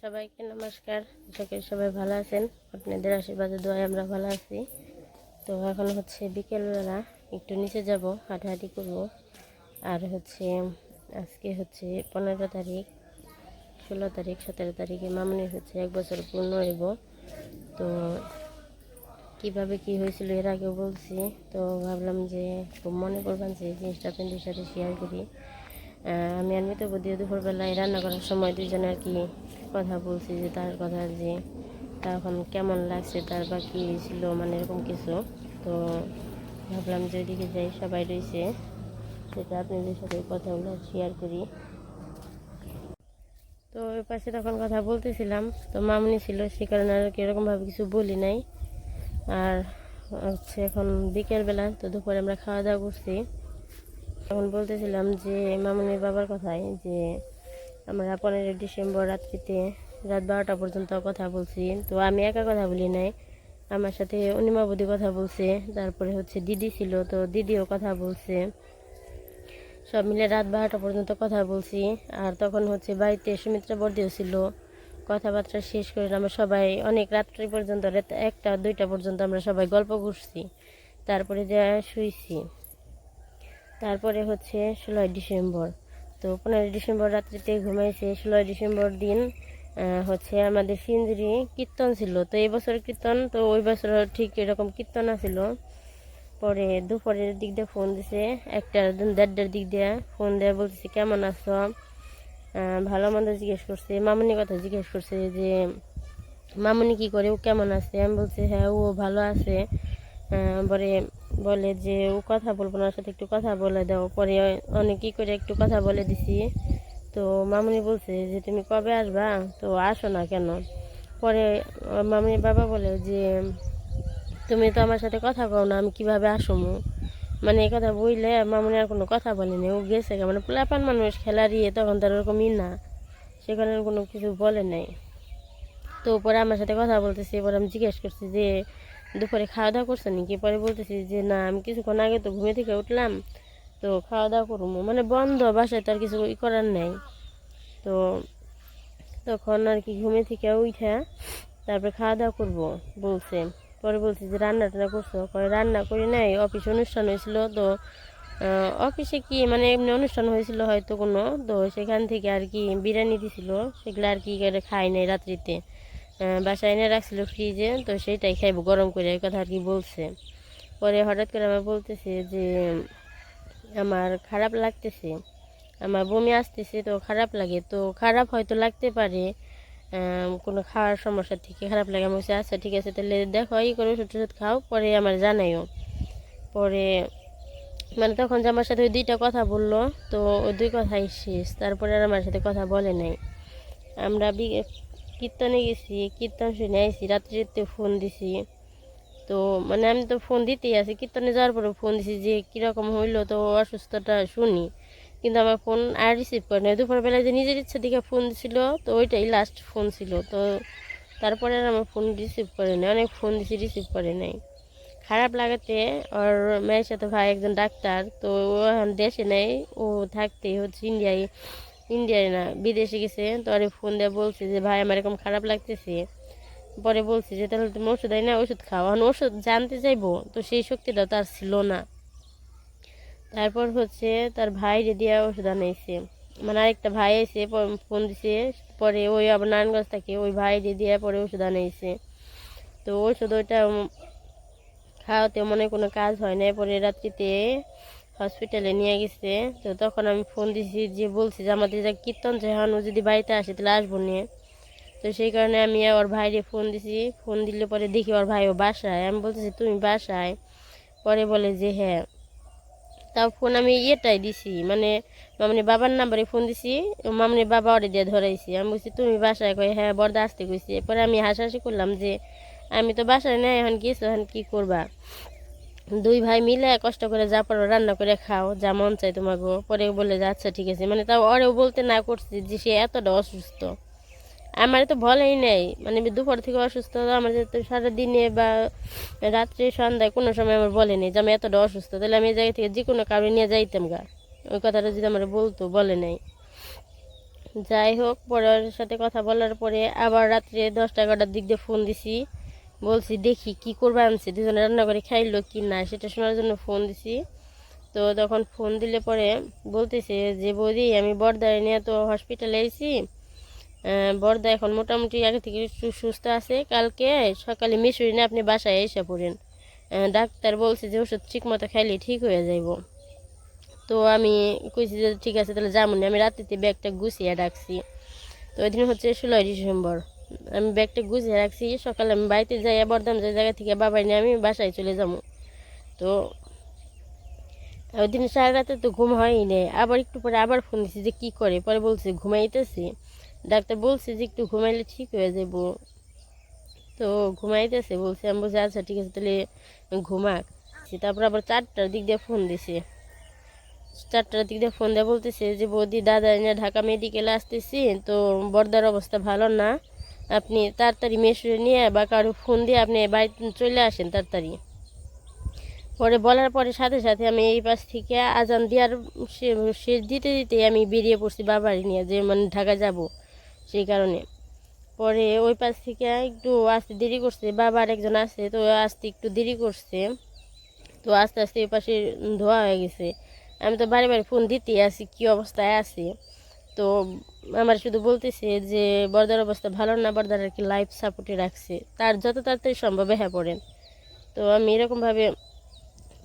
সবাইকে নমস্কার। আশা সবাই ভালো আছেন। আপনাদের আশীর্বাদে, দোয়ায় আমরা ভালো আছি। তো এখন হচ্ছে বিকেলবেলা একটু নিচে যাব, হাঁটাহাঁটি করব। আর হচ্ছে আজকে হচ্ছে পনেরো তারিখ, ষোলো তারিখ, সতেরো তারিখে মামনি হচ্ছে এক বছর পূর্ণ হইব। তো কীভাবে কি হয়েছিল এর আগেও বলছি। তো ভাবলাম যে খুব মনে করবেন যে জিনিসটা আপনাদের সাথে শেয়ার করি। আমি আর মিত বুদ্ধি দুপুরবেলায় রান্না করার সময় দুজনে আর কি কথা বলছি যে তার কথা যে তখন কেমন লাগছে, তার বা কী ছিল মানে এরকম কিছু। তো ভাবলাম যে ওইদিকে যাই, সবাই রয়েছে। সেটা আপনাদের সাথে কথাগুলো শেয়ার করি। তো ওই পাশে তখন কথা বলতেছিলাম। তো মামনি ছিল, সে কারণে আর কি এরকমভাবে কিছু বলি নাই। আর হচ্ছে এখন বিকেলবেলা তো দুপুরে আমরা খাওয়া দাওয়া করছি। তখন বলতেছিলাম যে, মামনির বাবার কথাই যে, আমরা পনেরোই ডিসেম্বর রাত্রিতে রাত বারোটা পর্যন্ত কথা বলছি। তো আমি একা কথা বলি নাই, আমার সাথে অনিমা বৌদি কথা বলছে, তারপরে হচ্ছে দিদি ছিল, তো দিদিও কথা বলছে। সব মিলে রাত বারোটা পর্যন্ত কথা বলছি, আর তখন হচ্ছে বাড়িতে সুমিত্রা বর্দিও ছিল। কথাবার্তা শেষ করে আমরা সবাই অনেক রাত্রি পর্যন্ত একটা, দুইটা পর্যন্ত আমরা সবাই গল্প করছি। তারপরে যা শুইছি। তারপরে হচ্ছে ষোলোই ডিসেম্বর। তো পনেরোই ডিসেম্বর রাত্রিতে ঘুমাইছে। ষোলোই ডিসেম্বর দিন হচ্ছে আমাদের সিঞ্জুরি কীর্তন ছিল। তো এই বছর কীর্তন, তো ওই বছর ঠিক এরকম কীর্তন আছিল। পরে দুপুরের দিক দিয়ে ফোন দিছে। একটা দেড়টার দিক দিয়ে ফোন দিয়ে বলতেছে, কেমন আছো? ভালো মন্দ জিজ্ঞেস করছে মামুনির কথা জিজ্ঞেস করছে যে মামুনি কি করে ও কেমন আছে? আমি বলছি হ্যাঁ ও ভালো আছে। পরে বলে যে ও কথা বলব না সাথে একটু কথা বলে দাও। পরে অনেক কি করে একটু কথা বলে দিছি। তো মামুনি বলছে যে তুমি কবে আসবা? তো আসো না কেন? পরে আহ, মামুনির বাবা বলে যে তুমি তো আমার সাথে কথা কও না আমি কীভাবে আসব মানে এই কথা বইলে মামুনি আর কোনো কথা বলেনি। ও গেছে। মানে পোলাপান মানুষ খেলারিয়ে তখন তার ওরকমই না। সেখানে কোনো কিছু বলে নাই। তো পরে আমার সাথে কথা বলতেছি এবার আমি জিজ্ঞেস করছি যে, দুপুরে খাওয়া দাওয়া করছ নাকি? পরে বলতেছি যে, না, আমি কিছুক্ষণ আগে তো ঘুমে থেকে উঠলাম, তো খাওয়া দাওয়া করব। মানে বন্ধ, বাসায় তো আর কিছু ই করার নেই। তো তখন আর কি ঘুমে থেকে উঠে তারপরে খাওয়া দাওয়া করব, বলছে। পরে বলছি যে রান্না টান্না করছ রান্না করি নাই, অফিস অনুষ্ঠান হয়েছিল তো অফিসে কি মানে এমনি অনুষ্ঠান হয়েছিল হয়তো কোনো, তো সেখান থেকে আর কি বিরিয়ানি দিছিল, সেগুলো আর কি করে খাই নাই রাত্রিতে। বাসায় এনে রাখছিল ফ্রিজে তো সেটাই খাইবো, গরম করে এই কথা আর কি বলছে। পরে হঠাৎ করে আমার বলতেছে যে, আমার খারাপ লাগতেছে, আমার বমি আসতেছে তো খারাপ লাগে, তো খারাপ হয়তো লাগতে পারে কোনো খাওয়ার সমস্যা থেকে খারাপ লাগে আমি বলছি আচ্ছা ঠিক আছে, তাহলে দেখো এই করে ওষুধ টষুধ খাও, পরে আমার জানাইও। পরে মানে তখন যে আমার সাথে ওই দুইটা কথা বলল, তো ওই দুই কথাই শেষ। তারপরে আর আমার সাথে কথা বলে নাই। আমরা কীর্তনে গেছি, কীর্তন শুনে আইসি রাত্রিতে ফোন দিছি। তো মানে আমি তো ফোন দিতেই আছি। কীর্তনে যাওয়ার পরে ফোন দিছি যে, কীরকম হইল, তো অসুস্থতা শুনি। কিন্তু আমার ফোন আর রিসিভ করে নাই দুপুরবেলায় যে নিজের ইচ্ছা দিকে ফোন দিছিল, তো ওইটাই লাস্ট ফোন ছিল। তো তারপরে আর আমার ফোন রিসিভ করে নাই অনেক ফোন দিছি রিসিভ করে নাই। খারাপ লাগাতে ওর মেয়ের সাথে ভাই একজন ডাক্তার, তো ও এখন দেশে নেই। ও থাকতে হচ্ছে ইন্ডিয়ায় ইন্ডিয়ায় না, বিদেশে গেছে। তো আরে ফোন দিয়ে বলছে যে, ভাই, আমার এরকম খারাপ লাগতেছে। পরে বলছি যে, তাহলে তুমি ওষুধ না ওষুধ খাও। এখন ওষুধ জানতে চাইব, তো সেই শক্তিটা তার ছিল না। তারপর হচ্ছে তার ভাই দিয়ে ওষুধ আনাইছে। মানে আরেকটা ভাই এসে ফোন দিছে, পরে ওই আবার নারায়ণগঞ্জ থেকে ওই ভাই দিয়ে পরে ওষুধ আনাইছে। তো ওষুধ ওইটা খাওয়াতে মনে কোনো কাজ হয় না পরে রাত্রিতে হসপিটালে নিয়ে গেছে। তো তখন আমি ফোন দিছি যে, বলছি যে আমাদের যা কীর্তন ও যদি বাড়িতে আসে তাহলে আসব নিয়ে তো সেই কারণে আমি ওর ভাইরে ফোন দিছি। ফোন দিলে পরে দেখি ওর ভাই ও বাসায়। আমি বলতেছি, তুমি বাসায়? পরে বলে যে হ্যাঁ। তাও ফোন আমি ইয়েটাই দিছি মানে মামনি বাবার নাম্বারে ফোন দিছি, মামনি বাবা ওরে দিয়ে ধরাইছি। আমি বলছি, তুমি বাসায় কই? হ্যাঁ বর্দা আসতে কইছি। পরে আমি হাসাহাসি করলাম যে, আমি তো বাসায় নেই, এখন গেছো, এখন কী করবা? দুই ভাই মিলে কষ্ট করে যা পারো রান্না করে খাও, যা মন চাই তোমাকে পরে বলে যে আচ্ছা ঠিক আছে। মানে তাও ওরেও বলতে না করছি যে, সে এতটা অসুস্থ। আমার তো বলেই নেই। মানে দুপুর থেকে অসুস্থ, আমার তো সারাদিনে বা রাত্রে সন্ধ্যায় কোনো সময় আমার বলেনি যে আমি এতটা অসুস্থ, তাহলে আমি এই জায়গা থেকে যে কোনো কারণে নিয়ে যাইতাম গা। ওই কথাটা যদি আমার বলতো, বলে নাই। যাই হোক, পরের সাথে কথা বলার পরে আবার রাত্রে দশটা এগারোটার দিক দিয়ে ফোন দিছি। বলছি, দেখি কি করবে আনছে? দুজনে রান্না করে খাইলো কি না? সেটা শোনার জন্য ফোন দিছি। তো তখন ফোন দিলে পরে বলতেছে যে, বৌদি, আমি বর্দারে নিয়ে তো হসপিটালে এসেছি বর্দা এখন মোটামুটি আগে থেকে সুস্থ আছে। কালকে সকালে মিশরি নিয়ে আপনি বাসায় এসে পড়েন। ডাক্তার বলছে যে ওষুধ ঠিক মতো খাইলে ঠিক হয়ে যাইব। তো আমি কইছি যে ঠিক আছে, তাহলে যামনি আমি রাত্রিতে ব্যাগটা গুছিয়ে রাখছি। তো ওই দিন হচ্ছে ষোলোই ডিসেম্বর। আমি ব্যাগটা গুছিয়ে রাখছি। সকালে আমি বাড়িতে যাই বর্দাম যে জায়গা থেকে বাবাই নিয়ে আমি বাসায় চলে যাব। তো ওই দিন সারা রাতে তো ঘুম হয়ই নেই। আবার একটু পরে আবার ফোন দিছি যে কী করে? পরে বলছে ঘুমাইতেছি। ডাক্তার বলছে যে একটু ঘুমাইলে ঠিক হয়ে যাব তো ঘুমাইতেছে, বলছে, আমি বলছি আচ্ছা ঠিক আছে, তাহলে ঘুমাক। তারপর আবার চারটার দিক দিয়ে ফোন দিছে। চারটার দিক দিয়ে ফোন দিয়ে বলতেছে যে, বৌদি, দাদা এনে ঢাকা মেডিকেলে আসতেছি, তো বর্দার অবস্থা ভালো না। আপনি তাড়াতাড়ি মেশরে নিয়ে বা কারও ফোন দিয়ে আপনি বাড়িতে চলে আসেন তাড়াতাড়ি। পরে বলার পরে সাথে সাথে আমি এই পাশ থেকে আজান দেওয়ার সে- দিতে দিতে আমি বেরিয়ে পড়ছি বাবারই নিয়ে, যে মানে ঢাকা যাব। সেই কারণে। পরে ওই পাশ থেকে একটু আসতে দেরি করছে, বাবার একজন আছে তো আসতে একটু দেরি করছে। তো আস্তে আস্তে ওই পাশে ধোয়া হয়ে গেছে। আমি তো বারে বারে ফোন দিতে আছি, কী অবস্থায় আছি? তো আমার শুধু বলতেছে যে, বর্দার অবস্থা ভালো না, বর্দার আর কি লাইফ সাপোর্টে রাখছে। তার যত তাড়াতাড়ি সম্ভব হ্যাঁ পড়েন। তো আমি এরকমভাবে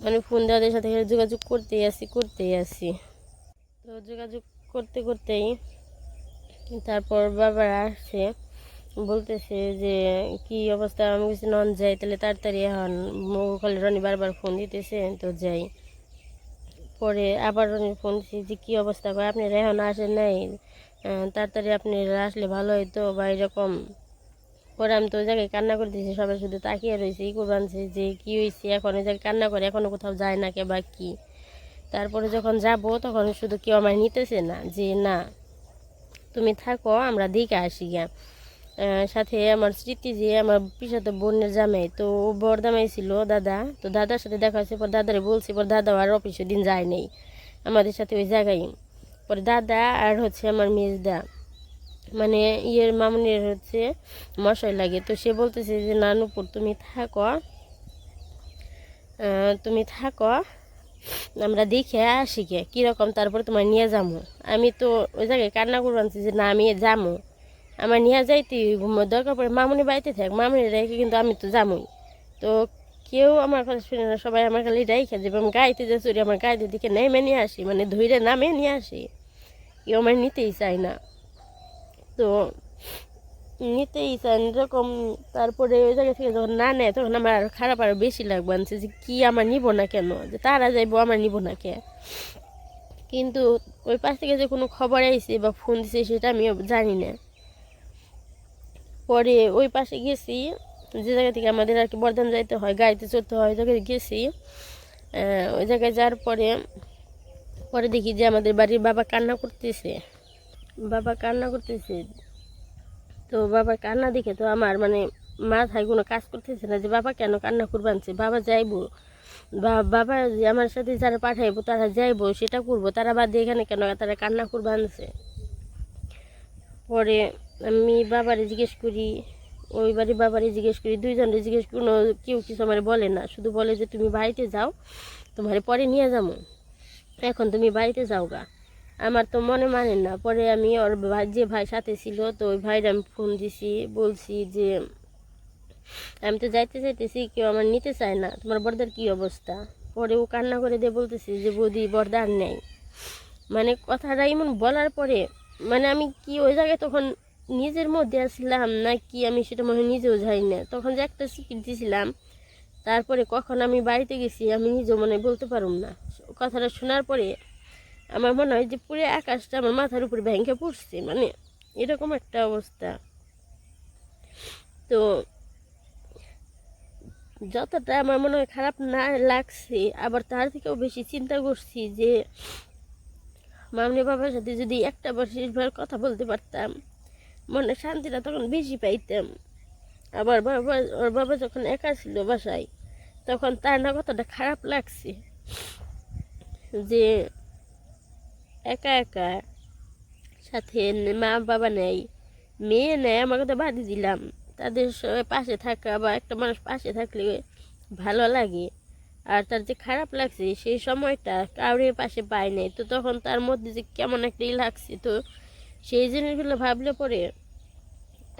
মানে ফোন দেওয়াদের সাথে যোগাযোগ করতেই আছি করতেই আছি। তো যোগাযোগ করতে, করতেই তারপর বাবার আসছে, বলতেছে যে, কি অবস্থা? আমি কিছু নন, যাই। তাহলে তাড়াতাড়ি এখন মোকালে রনি বারবার ফোন দিতেছে, তো যাই। পরে আবার রনি ফোন দিছি যে, কী অবস্থা? করে আপনি এখন আসেন নাই? তাড়াতাড়ি আপনি আসলে ভালো হইতো বা এরকম। পরে আমি তো ওই জায়গায় কান্না করতেছি সবাই শুধু তাকিয়ে রয়েছে ই করে আনছে যে, কি হয়েছে এখন? ওই জায়গায় কান্না করে এখনও কোথাও যায় না কে বা কি? তারপরে যখন যাব, তখন শুধু কেউ আমার নিতেছে না, যে, না। তুমি থাকো, আমরা দিকে আসি গিয়া। সাথে আমার স্মৃতি যে আমার পিসাতে বোনের জামাই, তো ও বর ছিল দাদা। তো দাদার সাথে দেখা হয়েছে, পর দাদারে বলছি, পর দাদা আর অফিসে দিন যায় নেই। আমাদের সাথে ওই জায়গায়। পরে দাদা আর হচ্ছে আমার মেজদা মানে ইয়ের মামুনের হচ্ছে মশাই লাগে। তো সে বলতেছে যে নানুপুর তুমি থাকো। তুমি থাকো। আমরা দেখে আসি গে, কীরকম তারপরে তোমার নিয়ে যাব আমি তো ওই জায়গায় কান্না করে আনছি যে না, আমি যাব আমার নিয়ে যাইতে হইব। দরকার পড়ে, মামুনি বাড়িতে থাক, মামুনি রেখে কিন্তু আমি তো যাবোই তো কেউ আমার কথা শুনে না, সবাই আমার খালি রেখে যাবে আমি গাইতে যে চুরি, আমার গাইতে দিকে নেমে নিয়ে আসি মানে ধুইরে নামে নিয়ে আসি, কেউ আমার নিতেই চায় না। তো নিতেই চান এরকম তারপরে ওই জায়গা থেকে যখন না নেয়, তখন আমার আরও খারাপ আরও বেশি লাগবে আনছে যে কি আমার নিব না কেন? যে তারা যাইবো, আমার নিব না কে? কিন্তু ওই পাশ থেকে যে কোনো খবর আইছে বা ফোন দিছে, সেটা আমিও জানি না। পরে ওই পাশে গেছি, যে জায়গা থেকে আমাদের আর কি বর্ধমান যাইতে হয়, গাড়িতে চড়তে হয়, ওই জায়গায় গেছি। ওই জায়গায় যাওয়ার পরে পরে দেখি যে আমাদের বাড়ির বাবা কান্না করতেছে। বাবা কান্না করতেছে। তো বাবা কান্না দেখে তো আমার মানে মাথায় কোনো কাজ করতেছে না যে বাবা কেন কান্না করব আনছে? বাবা যাইবো। বা বাবা আমার সাথে যারা পাঠাইবো, তারা যাইবো, সেটা করব। তারা বাদ দিয়ে এখানে কেন তারা কান্না করব আনছে? পরে আমি বাবারে জিজ্ঞেস করি, ওই বাড়ি বাবারে জিজ্ঞেস করি দুইজনে জিজ্ঞেস কোনো কেউ কিছু আমার বলে না। শুধু বলে যে, তুমি বাড়িতে যাও, তোমার পরে নিয়ে যাব এখন তুমি বাড়িতে যাও গা আমার তো মনে মানে না। পরে আমি ওর ভাই, যে ভাই সাথে ছিল, তো ওই ভাইরা আমি ফোন দিছি, বলছি যে, আমি তো যাইতে চাইতেছি, কেউ আমার নিতে চায় না। তোমার বর্দার কি অবস্থা? পরে ও কান্না করে দিয়ে বলতেছি যে, বৌদি বর্দার নেই। মানে কথাটা এমন বলার পরে মানে আমি কি ওই জায়গায় তখন নিজের মধ্যে আসলাম না কি আমি সেটা মনে নিজেও যাই না? তখন যে একটা সিকিট দিয়েছিলাম তারপরে কখন আমি বাড়িতে গেছি, আমি নিজেও মনে বলতে পারুম না। কথাটা শোনার পরে আমার মনে হয় যে পুরো আকাশটা আমার মাথার উপরে ভেঙে পড়ছে মানে এরকম একটা অবস্থা। তো যতটা আমার মনে হয় খারাপ না লাগছে, আবার তার থেকেও বেশি চিন্তা করছি যে মামনি বাবার সাথে যদি একটা বার শেষবার কথা বলতে পারতাম, মনে শান্তিটা তখন বেশি পাইতাম। আবার বাবা, ওর বাবা যখন একা ছিল বাসায়, তখন তার না কতটা খারাপ লাগছে যে একা একা। সাথে মা বাবা নেই, মেয়ে নেয় আমাকে তো বাদ দিলাম। তাদের পাশে থাকা বা একটা মানুষ পাশে থাকলে ভালো লাগে। আর তার যে খারাপ লাগছে সেই সময়টা কাউরে পাশে পায় নাই। তো তখন তার মধ্যে যে কেমন একটা ই লাগছে তো সেই জিনিসগুলো ভাবলে পরে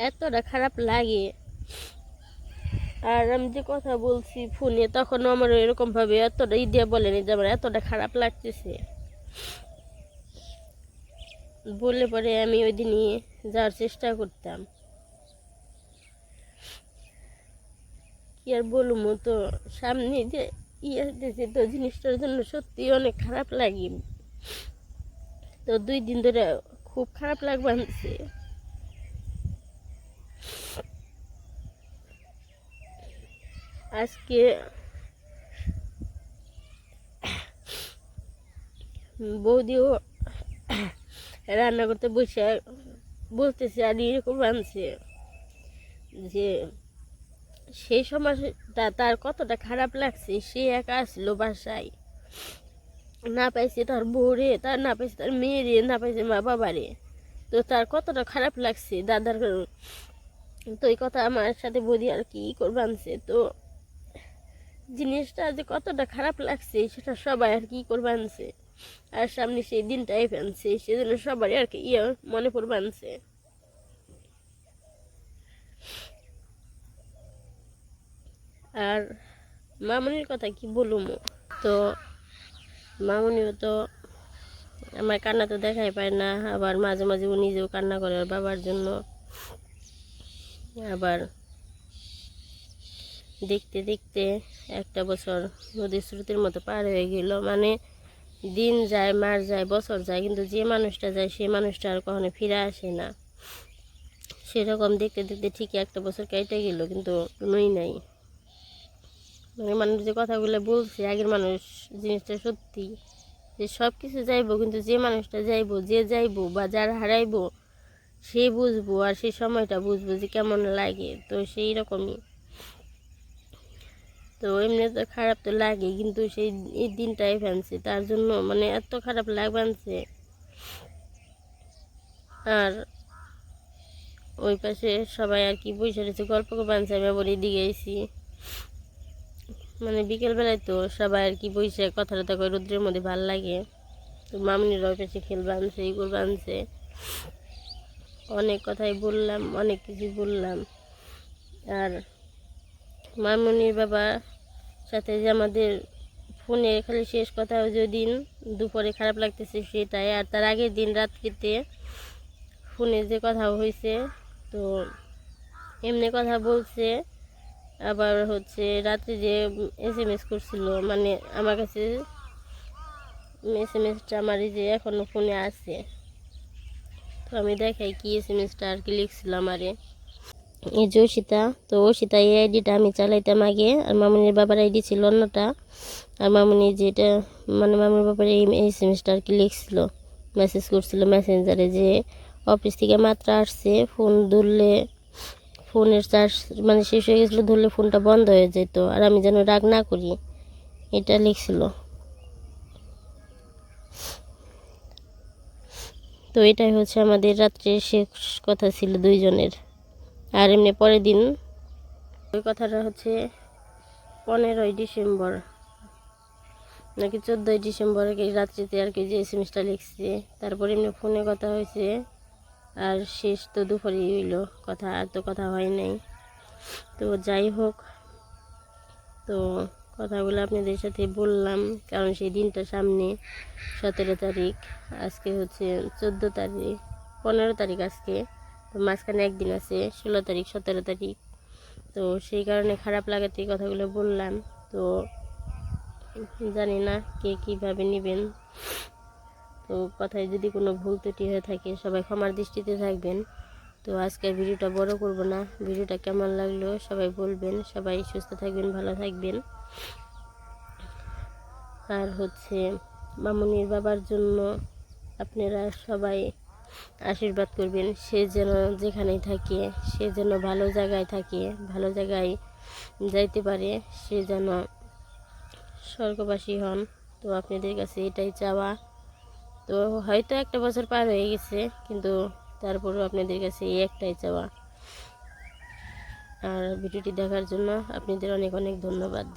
এতটা খারাপ লাগে। আর আমি যে কথা বলছি ফোনে তখনও আমার এরকমভাবে এতটা ই দিয়ে বলেনি যে আমার এতটা খারাপ লাগতেছে। বললে পরে আমি ওই দিনই যাওয়ার চেষ্টা করতাম। কি আর বলব তো, সামনে যে ইয়ে তো জিনিসটার জন্য সত্যি অনেক খারাপ লাগে। তো দুই দিন ধরে খুব খারাপ লাগবে আনছে। আজকে বৌদিও রান্না করতে বসে, বলতেছে আর এরকম আনছে যে সেই সময়টা তার কতটা খারাপ লাগছে, সে একা আসলো বাসায়। না পাইছে তার বউরে, তার না পাইছে তার মেয়েরে, না পাইছে মা বাবারে। তো তার কতটা খারাপ লাগছে দাদার তো এই কথা আমার সাথে বৌদি আর কি করবে আনছে। তো জিনিসটা যে কতটা খারাপ লাগছে সেটা সবাই আর কি করবে আনছে। আর সামনে সেই দিনটাই ফেলছে, সেজন্য সবারই আর কি ইয়ে মনে পড়বে আনছে। আর মামনির কথা কি বলুম তো মামনিও তো আমার কান্না তো দেখাই পায় না, আবার মাঝে মাঝে ও নিজেও কান্না করে ওর বাবার জন্য। আবার দেখতে দেখতে একটা বছর নদীর স্রোতের মতো পার হয়ে গেল মানে দিন যায়, মাস যায়, বছর যায়, কিন্তু যে মানুষটা যায়, সেই মানুষটা আর কখনো ফিরে আসে না। সেরকম দেখতে দেখতে ঠিকই একটা বছর কেটে গেল, কিন্তু কোনোই নাই। মানে মানুষ যে কথাগুলো বলছে, আগের মানুষ জিনিসটা সত্যি। যে সব কিছু যাইবো, কিন্তু যে মানুষটা যাইবো, যে যাইবো বা যার হারাইবো, সে বুঝব আর সেই সময়টা বুঝব যে কেমন লাগে। তো সেই রকমই তো এমনি তো খারাপ তো লাগে, কিন্তু সেই এই দিনটাই ফেলছে তার জন্য মানে এত খারাপ লাগবানছে আর ওই পাশে সবাই আর কি বসে রয়েছে, গল্প বানছে আমি আবার এদিকে এসি মানে বিকেলবেলায় তো সবাই আর কি বসে কথা টথা করে রোদ্রের মধ্যে ভালো লাগে। তো মামনির ওই পাশে খেলবে আনছে এই করবে আনছে অনেক কথাই বললাম, অনেক কিছু বললাম। আর মামনির বাবা সাথে যে আমাদের ফোনে খালি শেষ কথা যে দিন দুপুরে খারাপ লাগতেছে সেটাই। আর তার আগের দিন রাত্রিতে ফোনে যে কথা হয়েছে তো এমনি কথা বলছে, আবার হচ্ছে রাত্রে যে এস এম এস করছিল মানে আমার কাছে এস এম এসটা আমার যে এখনও ফোনে আছে। তো আমি দেখাই কি এস এম এসটা আর কি লিখছিল আমারে। এই যে অসিতা তো অসিতা এই আইডিটা আমি চালাইতাম আগে, আর মামুনির বাবার আইডি ছিল অন্যটা, আর মামুনি যেটা মানে মামুনির বাবার এই এম এসটা কি লিখছিল মেসেজ করছিল মেসেঞ্জারে যে অফিস থেকে মাত্র আসছে ফোন ধরলে ফোনের চার্জ মানে শেষ হয়ে গেছিল, ধরলে ফোনটা বন্ধ হয়ে যেত, আর আমি যেন রাগ না করি, এটা লিখছিল। তো এটাই হচ্ছে আমাদের রাত্রে শেষ কথা ছিল দুইজনের। আর এমনি পরের দিন ওই কথাটা হচ্ছে পনেরোই ডিসেম্বর। নাকি চোদ্দোই ডিসেম্বর রাত্রিতে আর কি যে এমএসটা লিখছে, তারপরে এমনি ফোনে কথা হয়েছে, আর শেষ তো দুপুরেই হইল, কথা আর তো কথা হয় নাই। তো যাই হোক, তো কথাগুলো আপনাদের সাথে বললাম, কারণ সেই দিনটা সামনে সতেরো তারিখ, আজকে হচ্ছে চোদ্দ তারিখ, পনেরো তারিখ আজকে। মাঝখানে একদিন আছে, ষোলো তারিখ, সতেরো তারিখ। তো সেই কারণে খারাপ লাগাতে কথাগুলো বললাম। তো জানি না কে কীভাবে নেবেন। তো কথায় যদি কোনো ভুল ত্রুটি হয়ে থাকে, সবাই ক্ষমার দৃষ্টিতে থাকবেন। তো আজকের ভিডিওটা বড় করব না। ভিডিওটা কেমন লাগল সবাই বলবেন। সবাই সুস্থ থাকবেন, ভালো থাকবেন। আর হচ্ছে মামুনির বাবার জন্য আপনারা সবাই আশীর্বাদ করবেন। সে যেন যেখানেই থাকে, সে যেন ভালো জায়গায় থাকে, ভালো জায়গায় যাইতে পারে, সে যেন স্বর্গবাসী হন। তো আপনাদের কাছে এটাই চাওয়া। তো হয়তো একটা বছর পার হয়ে গেছে, কিন্তু তারপরেও আপনাদের কাছে এই একটাই চাওয়া। আর ভিডিওটি দেখার জন্য আপনাদের অনেক অনেক ধন্যবাদ।